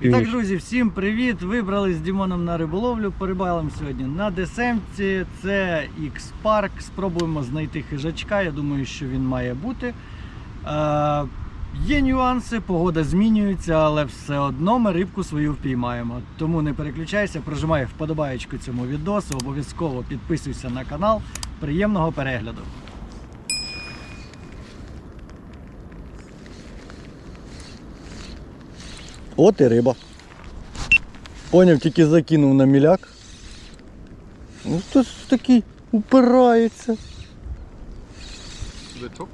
І так, друзі, всім привіт! Вибрали з Дімоном на риболовлю. Порибалимо сьогодні на десемці. Це X-Park. Спробуємо знайти хижачка. Я думаю, що він має бути. Е, є нюанси, погода змінюється, але все одно ми рибку свою впіймаємо. Тому не переключайся, прожимай вподобаєчку цьому відосу. Обов'язково підписуйся на канал. Приємного перегляду! От і риба. Поняв, тільки закинув на міляк. Ну хтось такий упирається. Дачок?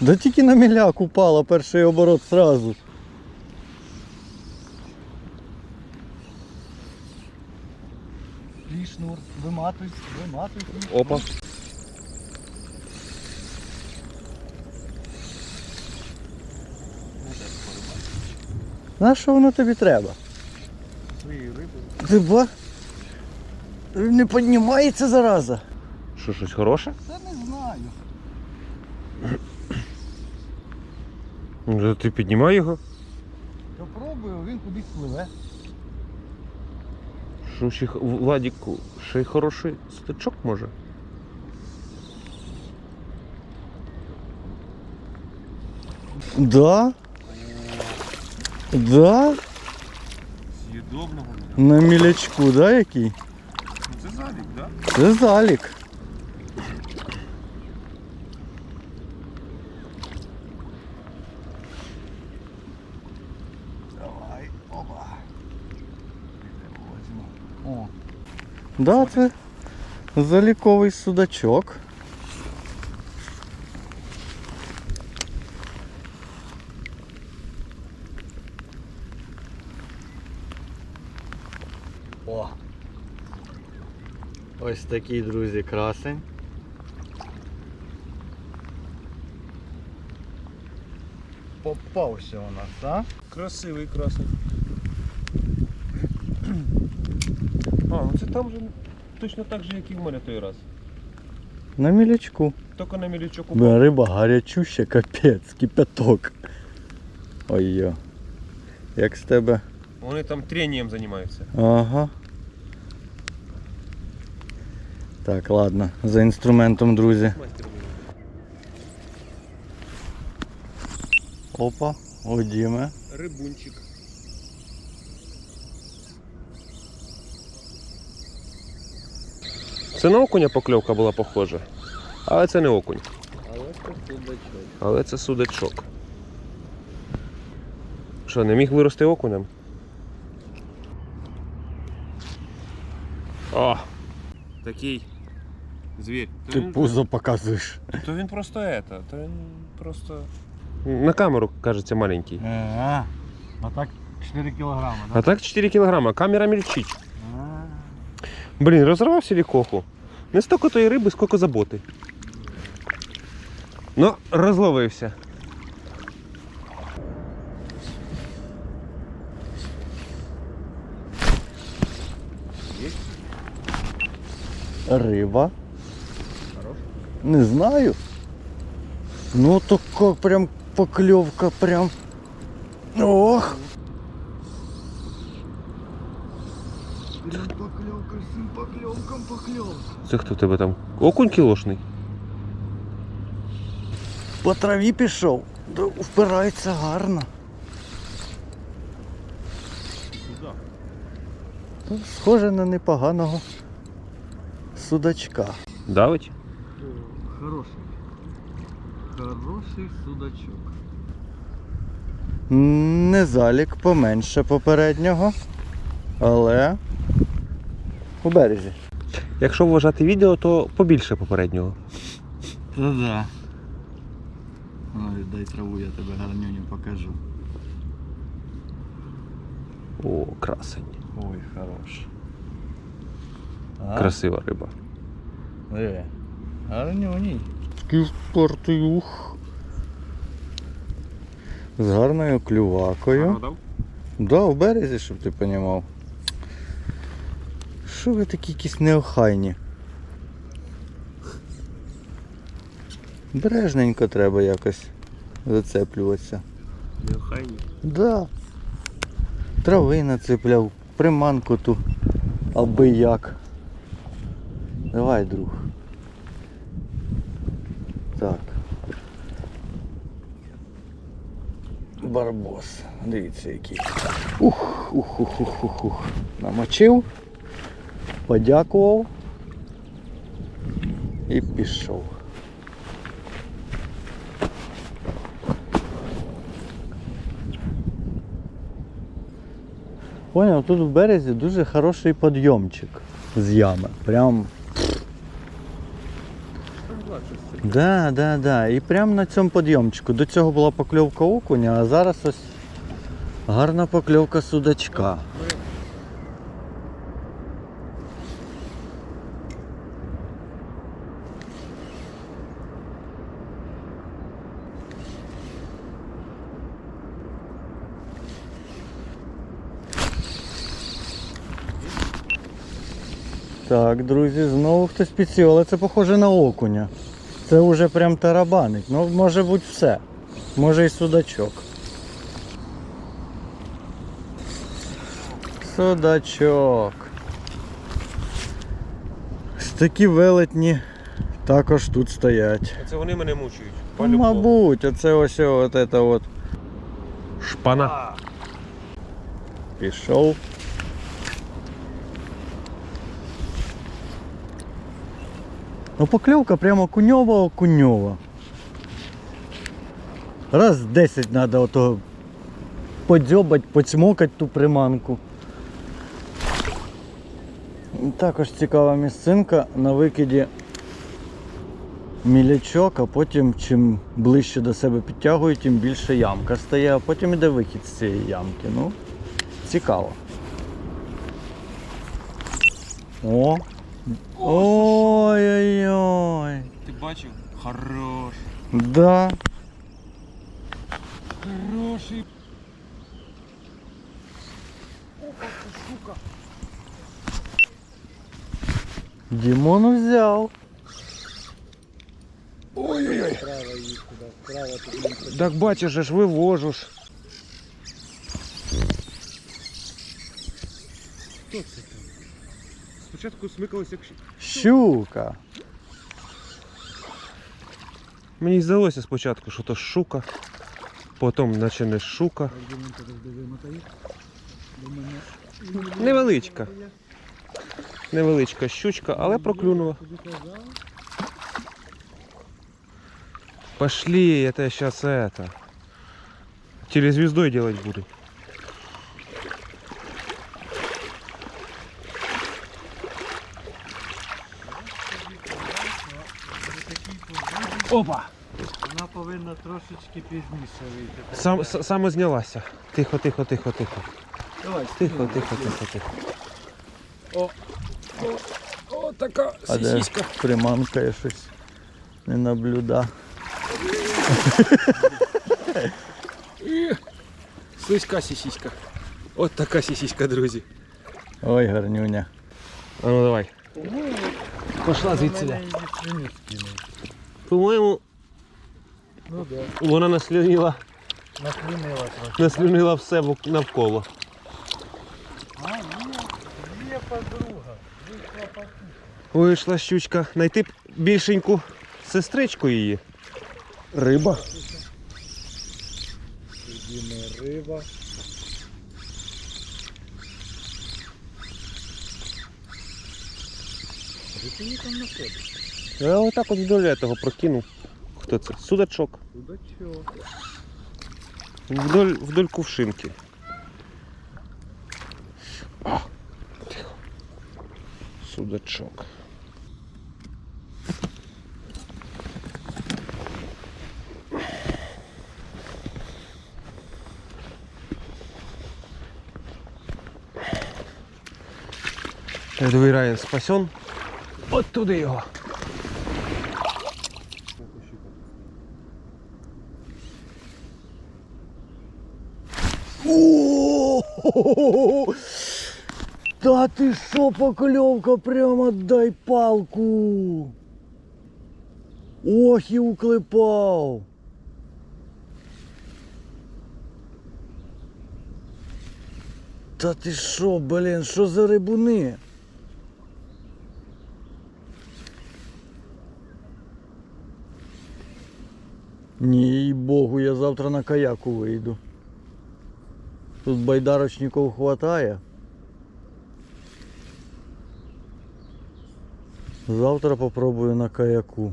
Да тільки на міляк упала перший оборот сразу. Твій шнур, виматуй, виматуй. Опа. На що воно тобі треба? Свої риби. Ти ба? Не піднімається зараза. Що, щось хороше? Та не знаю. Ну, Ти піднімай його. Попробую, він кудись пливе. Що ще Владіку, ще й хороший стачок може. Да? Да? З'їдобного. На мілячку, да, який? Це залік, так? Це залік. Давай, опа. О. Да, це заліковий судачок. О. Ось такий, друзі, красень. Попався у нас, так? Красивий красний. А, ну це там же точно так же, як і в мене той раз. На мілячку. Тільки на мілячок Бля, риба гарячуща, капець, кипяток. Ой-йо. Як з тебе. Вони там тренінням займаються. Ага. Так, ладно, за інструментом, друзі. Опа, у Діми. Рибунчик. Це на окуня покльовка була похожа. Але це не окунь. Але це судачок. Але це судачок. Що, не міг вирости окунем? О! Такий звір. То Ти він, пузо показуєш. то він просто это, то він просто. На камеру, кажеться, маленький. А, а так 4 кілограми, А так 4 кілограма, камера мельчить. А. Блін, розорвав сілікоху. Не стільки тої риби, скільки заботи. Ну, розловився. Риба. Не знаю. Ну така прям поклевка прям. Ох. Поклевка, всім поклевкам поклевка. Це хто в тебе там? Окунь кілошний? По траві пішов. Да, Впирається гарно. Схоже на непоганого судачка. Давить? Хороший. Хороший судачок. Не залік поменше попереднього, але у березі. Якщо вважати відео, то побільше попереднього. Та да. Ну, дай траву, я тебе гарнюню покажу. О, красень. Ой, хорош. Красива риба. Диви. Гарнюній. Такий спортюх. З гарною клювакою. Да, в березі, щоб ти понімав. Що ви такі якісь неохайні? Бережненько треба якось зацеплюватися. Неохайні. Да. Трави нацепляв, приманку ту, аби як. Давай, друг. Так. Барбос. Дивіться який. Ух, ух, ух, ух, ух, ух. Намочив, подякував і пішов. Поняв, тут в березі дуже хороший підйомчик з ями. Прям. Да, да, да. І прямо на цьому підйомчику. До цього була покльовка окуня, а зараз ось гарна покльовка судачка. Так, друзі, знову хтось підсів, але це похоже на окуня. Це вже прям тарабанить. Ну, може бути все. Може і судачок. Судачок. Такі велетні також тут стоять. Це вони мене мучують. Ну, мабуть, оце ось от це от Шпана. пішов. Ну покльовка прямо куньова окуньова. Раз 10 треба ото подзьобать, поцьмокать ту приманку. Також цікава місцинка на викиді мілячок, а потім чим ближче до себе підтягую, тим більше ямка стає, а потім іде вихід з цієї ямки. Ну, цікаво. О! Ой-ой-ой! Ти бачив? Хорош. Да. Хороший. Дімон взяв. Ой-ой-ой. Так бачиш, же ж вивожу ж. Хто це? Спочатку смикалося як Щука. Мені здалося спочатку, що то щука, потім наче не щука. Невеличка. Невеличка щучка, але проклюнула. Пошли, я тебе сейчас это. Телезвездой делать буду. Опа! Вона повинна трошечки пізніше вийти. Сам, с- саме знялася. Тихо, тихо, тихо, тихо. Давай, Тихо, тихо, тихо, тихо. О, о, о, така А де приманка я щось не наблюда. Слизька сісіська. От така сісіська, друзі. Ой, гарнюня. А ну давай. Пошла звідси. По-моєму, Ну да, вона наслюнила, наклінила трохи. наслюнила все навколо. А, є, є подруга. Вийшла по Вийшла щучка. Найти більшеньку сестричку її. Риба. Не риба. Ти її там знаходиш? Я отак от вдоль того прокинув. Хто це? Судачок. Судачок. Вдоль, вдоль кувшинки. А, тихо. Судачок. Рядовий Райан спасен. От туди його. О! Та ти що, покльовка, прямо дай палку. Ох і уклепав. Та ти що, блін, що за рибуни? Ні, богу, я завтра на каяку вийду. Тут байдарочників хватає. Завтра попробую на каяку.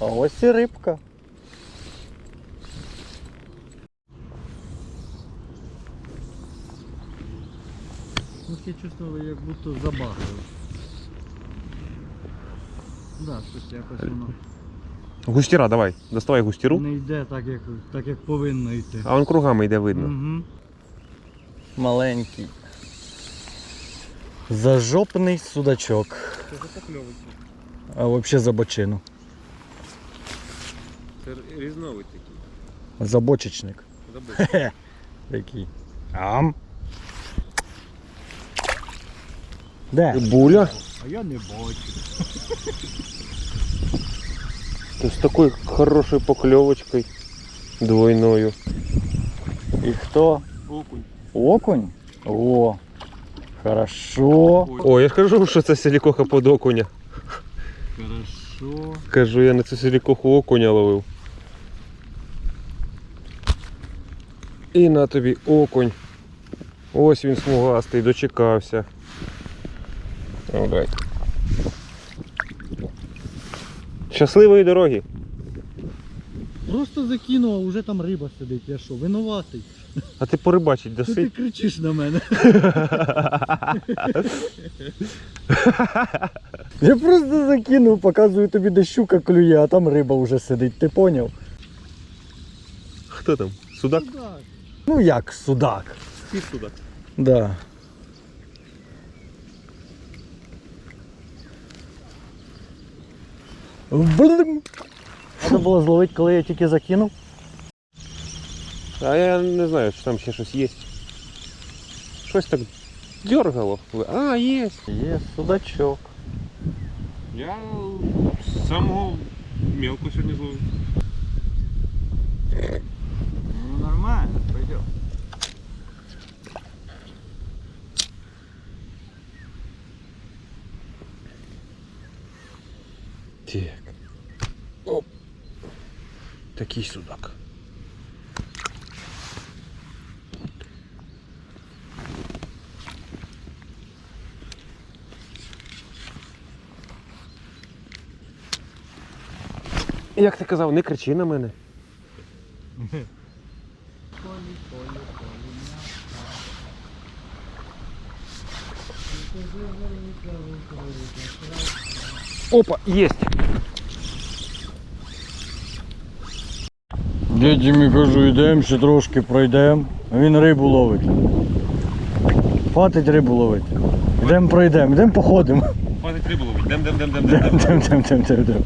А ось і рибка. Ну, я чувствую, як будто забагали. Да, щось якось воно Густіра, давай, доставай густіру. не йде так, як, так, як повинно йти. А он кругами йде видно. Угу. Маленький. Зажопний судачок. А взагалі за бочину. Це різновид такий. Забочечник. Такий. Ам. Де? Буля. А я не бачу. З такою хорошою покльовочкою. Двойною. І хто? Окунь. Окунь? О. Хорошо. О, я ж кажу, що це силікоха под окуня. Хорошо. Кажу, я на цю силікоху окуня ловив. І на тобі окунь. Ось він смугастий, дочекався. Блядь. Щасливої дороги. Просто закинув, а вже там риба сидить. Я що, винуватий? А ти порибачить Що ти кричиш на мене? Я просто закинув, показую тобі, де щука клює, а там риба вже сидить, ти поняв? Хто там? Судак? Ну як судак? Пів судак. Да. Блин. Треба було зловити, коли я тільки закинув. А я не знаю, чи там ще щось є. Щось так дергало. А, є. Є судачок. Я самого мелко сьогодні зловив. Ну нормально, пойдем. Так. Оп. Такий судак. Як ти казав, не кричи на мене. Опа, есть. Діді кажу, йдемо, ще трошки пройдемо. А він рибу ловить. Хватить рибу ловити. Йдемо пройдемо, йдемо походимо. Хватить рибу ловить. Дем, дем, дем, дем, йдемо.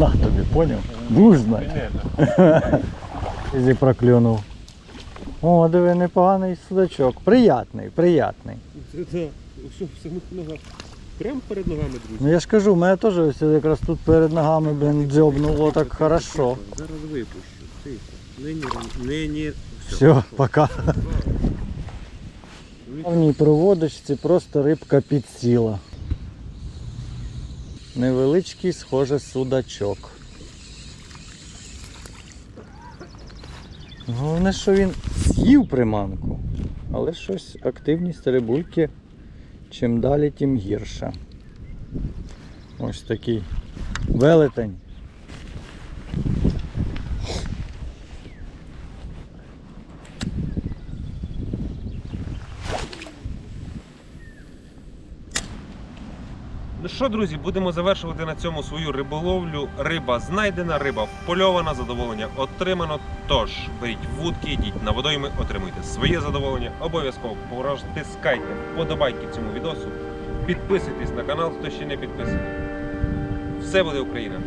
На тобі, поняв? Будеш знати. Ізі проклюнув. О, диви, непоганий судачок. Приятний, приятний. Це все в самих ногах. Прямо перед ногами, друзі. Ну я ж кажу, мене теж ось якраз тут перед ногами, блін, дзьобнуло так хорошо. Зараз випущу. Тихо. Не, не, не, не. Все, пока. В ній проводочці просто рибка підсіла. Невеличкий, схоже, судачок. Головне, що він з'їв приманку, але щось активність рибульки чим далі, тим гірше. Ось такий велетень. Ну що, друзі, будемо завершувати на цьому свою риболовлю. Риба знайдена, риба впольована, задоволення отримано. Тож беріть вудки, йдіть на водойми, отримуйте своє задоволення. Обов'язково тискайте вподобайки цьому відосу. Підписуйтесь на канал, хто ще не підписаний. Все буде Україна!